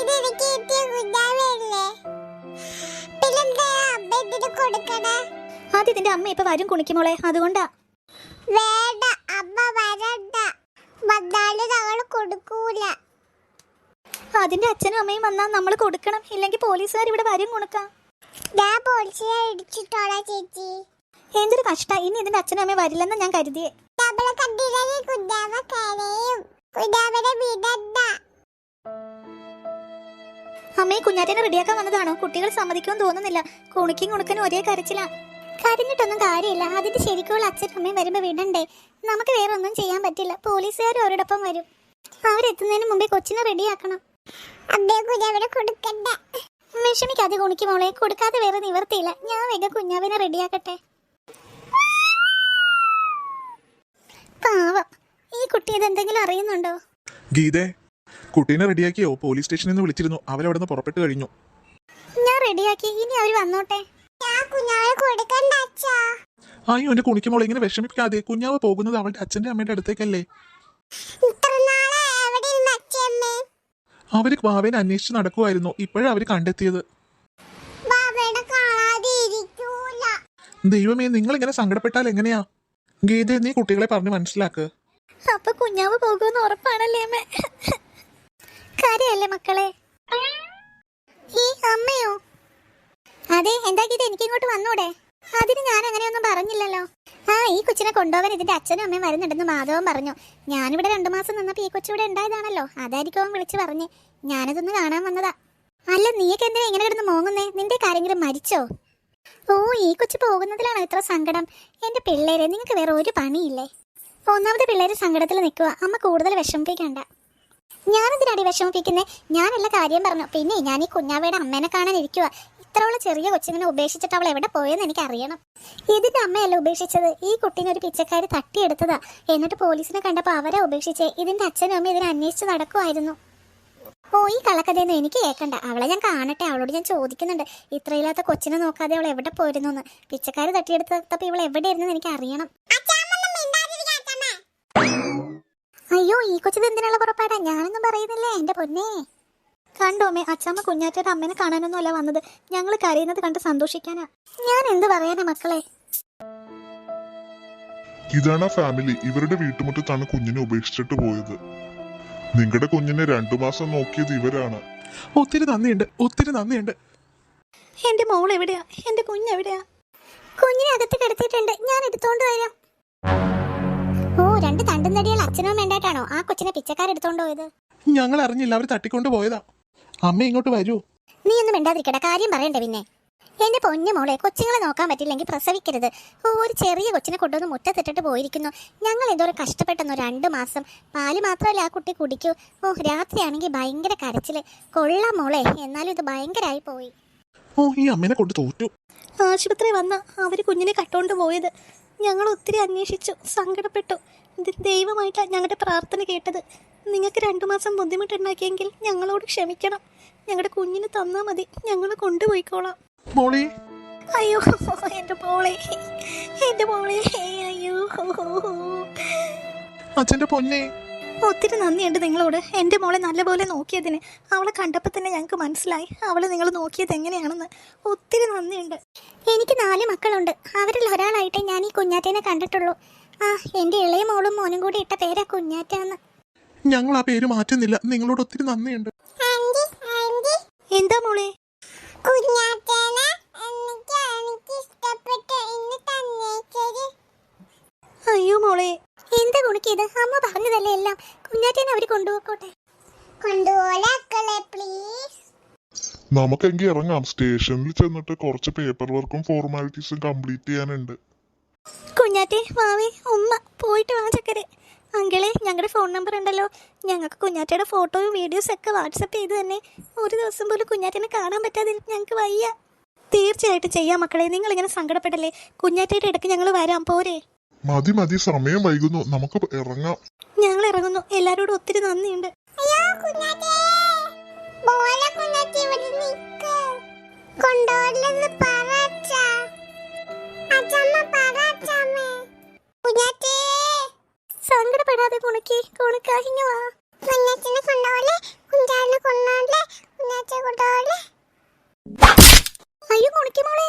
ഇതെനിക്ക് കിട്ടിയ കുഞ്ഞാവല്ലേ പിന്നെന്താ അമ്മ ഇതിന് കൊടുക്കണേ? ആദ്യം അമ്മ ഇപ്പൊ വരും കുണിക്കുമോളെ അതുകൊണ്ടാ. വേണ്ട അമ്മ വരണ്ട. വന്നാലും ഞങ്ങൾ കൊടുക്കൂല. അതിന്റെ അച്ഛനും അമ്മയും വന്നാൽ നമ്മൾ കൊടുക്കണം ഇല്ലെങ്കിൽ പോലീസുകാർ ഇവിടെ വരും കുണുക്കാം. ഞാൻ പോലീസിനെ ഇടിച്ചിട്ടോളാ ചേച്ചി. എന്തൊരു കഷ്ട ഇനി ഇതിന്റെ അച്ഛനും അമ്മയും വരില്ലെന്ന് ഞാൻ കരുതിയേ. നമ്മളെ കണ്ടില്ലെങ്കിൽ കുഞ്ഞാവ കരയും? കുഞ്ഞാവനെ വിടണ്ട അമ്മയെ കുഞ്ഞാറ്റനെ റെഡിയാക്കാൻ വന്നതാണോ? കുട്ടികൾ സമ്മതിക്കുമെന്ന് തോന്നുന്നില്ല. കുണിക്കും കുണുക്കനും ഒരേ കരച്ചിലാ. കരഞ്ഞിട്ടൊന്നും കാര്യമില്ല. അതിന്റെ ശരിക്കുള്ള അച്ഛനും അമ്മയും വരുമ്പോ വിടണ്ടേ. നമുക്ക് വേറെ ഒന്നും ചെയ്യാൻ പറ്റില്ല. പോലീസുകാർ അവരോടൊപ്പം വരും. അവരെത്തുന്നതിന് മുമ്പേ കൊച്ചിനെ റെഡിയാക്കണം. വിഷമിക്കാതെ കുണിക്ക് മോളെ. കൊടുക്കാതെ വേറെ നിവർത്തിയില്ല. ഞാൻ വേഗം കുഞ്ഞാവിനെ റെഡിയാക്കട്ടെ. പാവം. ഈ കുട്ടി ഇതെന്തെങ്കിലും അറിയുന്നുണ്ടോ? ഗീതേ കുട്ടീനെ റെഡിയാക്കിയോ? പോലീസ് സ്റ്റേഷനിൽ നിന്ന് വിളിച്ചിരുന്നു. അവരവിടെ നിന്ന് പുറപ്പെട്ടു കഴിഞ്ഞു. ഞാൻ റെഡിയാക്കി. ഇനി അവർ വന്നോട്ടെ. അയ്യോ എന്റെ കുണിക്കുമ്പോൾ ഇങ്ങനെ വിഷമിപ്പിക്കാതെ. കുഞ്ഞാവ് പോകുന്നത് അവളുടെ അച്ഛന്റെ അമ്മയുടെ അടുത്തേക്കല്ലേ? അവർ ബാബേനെ അന്വേഷിച്ച് നടക്കുമായിരുന്നു ഇപ്പോഴവര് അവർ കണ്ടെത്തിയത്. ദൈവമേ നിങ്ങൾ ഇങ്ങനെ സങ്കടപ്പെട്ടാൽ എങ്ങനെയാ? ഗീത നീ കുട്ടികളെ പറഞ്ഞ് മനസ്സിലാക്ക്. അപ്പൊ കുഞ്ഞാവ് പോകുമെന്ന് ഉറപ്പാണല്ലേ അമ്മ കാര്യല്ലേ മക്കളെ? ഈ അമ്മയോ? അതെ എനിക്ക് ഇങ്ങോട്ട് വന്നൂടെ? അതിന് ഞാൻ അങ്ങനെയൊന്നും പറഞ്ഞില്ലല്ലോ. ആ ഈ കൊച്ചിനെ കൊണ്ടുപോകാൻ ഇതിന്റെ അച്ഛനും അമ്മയും വരുന്നുണ്ടെന്ന് മാധവൻ പറഞ്ഞു. ഞാനിവിടെ രണ്ടു മാസം നിന്നപ്പോ ഈ കൊച്ചിവിടെ ഉണ്ടായതാണല്ലോ. അതായിരിക്കും അവൻ വിളിച്ചു പറഞ്ഞ്. ഞാനതൊന്ന് കാണാൻ വന്നതാ. അല്ല നീയൊക്കെ എന്തിനാ ഇങ്ങനെ കിടന്ന് മോങ്ങുന്നേ? നിന്റെ കാര്യങ്ങളും മരിച്ചോ? ഓ ഈ കൊച്ചു പോകുന്നതിലാണോ ഇത്ര സങ്കടം. എന്റെ പിള്ളേരെ നിങ്ങൾക്ക് വേറെ ഒരു പണിയില്ലേ? ഒന്നാമത് പിള്ളേര് സങ്കടത്തിൽ നിൽക്കുക അമ്മ കൂടുതൽ വിഷമിപ്പിക്കണ്ട. ഞാനെന്തിനാടി വിഷമിപ്പിക്കുന്നത് ഞാനുള്ള കാര്യം പറഞ്ഞു. പിന്നെ ഞാൻ ഈ കുഞ്ഞാവയുടെ അമ്മേനെ കാണാൻ ഇരിക്കുക ഇത്രയുള്ള ചെറിയ കൊച്ചിങ്ങനെ ഉപേക്ഷിച്ചിട്ട് അവൾ എവിടെ പോയെന്ന് എനിക്ക് അറിയണം ഇതിന്റെ അമ്മയല്ല ഉപേക്ഷിച്ചത്? ഈ കുട്ടീനെ ഒരു പിച്ചക്കാരി തട്ടിയെടുത്തതാ. എന്നിട്ട് പോലീസിനെ കണ്ടപ്പോൾ അവരെ ഉപേക്ഷിച്ചേ. ഇതിന്റെ അച്ഛനും അമ്മ ഇതിനെ അന്വേഷിച്ച് നടക്കുമായിരുന്നു ഓ ഈ കളക്കഥയൊന്നും എനിക്ക് കേൾക്കണ്ട അവളെ ഞാൻ കാണട്ടെ. അവളോട് ഞാൻ ചോദിക്കുന്നുണ്ട്. ഇത്രയില്ലാത്ത കൊച്ചിനെ നോക്കാതെ അവൾ എവിടെ പോയിരുന്നു എന്ന് പിച്ചക്കാര് തട്ടിയെടുത്തപ്പോൾ ഇവൾ എവിടെയായിരുന്നു എനിക്ക് അറിയണം ഈ കൊച്ചത് എന്തിനുള്ള പുറപ്പാടാ? ഞാനൊന്നും പറയുന്നില്ലേ? എന്റെ പൊന്നേ. കണ്ടോമേ അച്ഛമ്മ കുഞ്ഞാറ്റയുടെ അമ്മേനെ കാണാനൊന്നും അല്ല വന്നത്. ഞങ്ങൾ കരയുന്നത് കണ്ട് സന്തോഷിക്കാനാ. ഞാൻ എന്ത് പറയാനാ മക്കളെ? ഇതാണ് ആ ഫാമിലി. ഇവരുടെ വീട്ടുമുറ്റത്താണ് കുഞ്ഞിനെ ഉപേക്ഷിച്ചിട്ട് പോയത്. നിങ്ങളുടെ കുഞ്ഞിനെ രണ്ടു മാസം നോക്കിയത് ഇവരാണ്. ഒത്തിരി നന്ദിയുണ്ട് ഒത്തിരി നന്ദിയുണ്ട്. എന്റെ മോൾ എവിടെയാ എന്റെ കുഞ്ഞെവിടെയാ? കുഞ്ഞിനെ അകത്ത് കിടത്തിയിട്ടുണ്ട്. ഞാൻ എടുത്തോണ്ട് വരാം. രണ്ട് തണ്ടും തടികൾ അച്ഛനും വേണ്ടായിട്ടാണോ ആ കൊച്ചിനെ പിച്ചക്കാർ എടുത്തോണ്ട് പോയത്? ഞങ്ങൾ അറിഞ്ഞില്ല അവർ തട്ടിക്കൊണ്ട് പോയതാ. അമ്മ ഇങ്ങോട്ട് വരൂ. നീ ഒന്നും മിണ്ടാതിരിക്കട കാര്യം പറയണ്ടേ പിന്നെ. എന്റെ പൊന്നു മോളെ കൊച്ചുങ്ങളെ നോക്കാൻ പറ്റില്ലെങ്കിൽ പ്രസവിക്കരുത്. ഓ ഒരു ചെറിയ കൊച്ചിനെ കൊണ്ടുവന്ന് മുറ്റത്തിട്ടിട്ട് പോയിരിക്കുന്നു. ഞങ്ങൾ എന്തോരം കഷ്ടപ്പെട്ടെന്നോ രണ്ട് മാസം. പാൽ മാത്രമല്ല ആ കുട്ടി കുടിക്കൂ? ഓ രാത്രിയാണെങ്കിൽ ഭയങ്കര കരച്ചിൽ. കൊള്ളാം മോളെ എന്നാലും ഇത് ഭയങ്കരമായി പോയി. ഓ ഈ അമ്മേനെ കൊണ്ട് തോറ്റു. ആശുപത്രി വന്ന അവർ കുഞ്ഞിനെ കട്ടോണ്ട് പോയത്. ഞങ്ങൾ ഒത്തിരി അന്വേഷിച്ചു സങ്കടപ്പെട്ടു. ദൈവമായിട്ടാണ് ഞങ്ങളുടെ പ്രാർത്ഥന കേട്ടത്. നിങ്ങൾക്ക് രണ്ടു മാസം ബുദ്ധിമുട്ടുണ്ടാക്കിയെങ്കിൽ ഞങ്ങളോട് ക്ഷമിക്കണം. ഞങ്ങളുടെ കുഞ്ഞിന് തന്നാ മതി. ഞങ്ങൾ കൊണ്ടുപോയിക്കോളാം. മോളി? അയ്യോ എന്റെ മോളെ. എന്റെ മോളെ. അയ്യോ. അച്ഛന്റെ പൊന്നെ. ഒത്തിരി നന്ദിയുണ്ട് നിങ്ങളോട്. എന്റെ മോളെ നല്ലപോലെ നോക്കിയതിന്. അവളെ കണ്ടപ്പോൾ തന്നെ ഞങ്ങൾക്ക് മനസ്സിലായി. അവളെ നിങ്ങൾ നോക്കിയത് എങ്ങനെയാണെന്ന്. ഒത്തിരി നന്ദിയുണ്ട്. എനിക്ക് നാല് മക്കളുണ്ട്. അവരിൽ ഒരാളായിട്ടേ ഞാൻ ഈ കുഞ്ഞാറ്റേനെ കണ്ടിട്ടുള്ളൂ. ആ എന്റെ ഇളയ മോളും മോനും കൂടി ഇട്ട പേരാ കുഞ്ഞാറ്റാന്ന്. ഞങ്ങൾ ആ പേര് മാറ്റുന്നില്ല. നിങ്ങളോട് ഒത്തിരി നന്ദിയുണ്ട്. എന്താ മോളെ? കുഞ്ഞാറ്റേനെ എനിക്ക് എനിക്ക് ഇഷ്ടപ്പെട്ടു. ഇന്ന് തന്നേക്കര് അയ്യോ മോളെ. എന്താ കുണിക്കിയത് അമ്മ പറഞ്ഞതല്ലേ എല്ലാം. കുഞ്ഞാറ്റേനെ അവർ കൊണ്ടുപോക്കോട്ടെ. നമുക്കെങ്കിൽ ഇറങ്ങാം. സ്റ്റേഷനിൽ ചെന്നിട്ട് കുറച്ച് പേപ്പർ വർക്കും ഫോർമാലിറ്റീസും കംപ്ലീറ്റ് ചെയ്യാനുണ്ട്. കുഞ്ഞാറ്റി മാവി ഉമ്മ പോയിട്ട് വാ ചക്കരെ. അങ്കിളെ ഞങ്ങളുടെ ഫോൺ നമ്പർ ഉണ്ടല്ലോ. ഞങ്ങൾക്ക് കുഞ്ഞാറ്റയുടെ ഫോട്ടോയും വീഡിയോസും ഒക്കെ വാട്സപ്പ് ചെയ്ത് തന്നെ. ഒരു ദിവസം പോലും കുഞ്ഞാറ്റിനെ കാണാൻ പറ്റാതിൽ ഞങ്ങൾക്ക് വയ്യ. തീർച്ചയായിട്ടും ചെയ്യാം മക്കളെ. നിങ്ങൾ ഇങ്ങനെ സങ്കടപ്പെടല്ലേ? കുഞ്ഞാറ്റയുടെ ഇടയ്ക്ക് ഞങ്ങൾ വരാം പോരെ. മതി മതി. സമയം വൈകുന്നു. നമുക്ക് ഇറങ്ങാം. ഞങ്ങൾ ഇറങ്ങുന്നു. എല്ലാരോടും ഒത്തിരി നന്ദിയുണ്ട്. കൊണ്ടോടില്ലെന്ന് പറ നോക്കി കൊടുക്കാ ഹിങ്ങവാ കുഞ്ഞാച്ചനെ കൊണ്ടോളെ കുഞ്ഞാറിനെ കൊണ്ടോളെ കുഞ്ഞാച്ചെ കൊണ്ടോളെ അയ്യോ കുളിക്കുമോളെ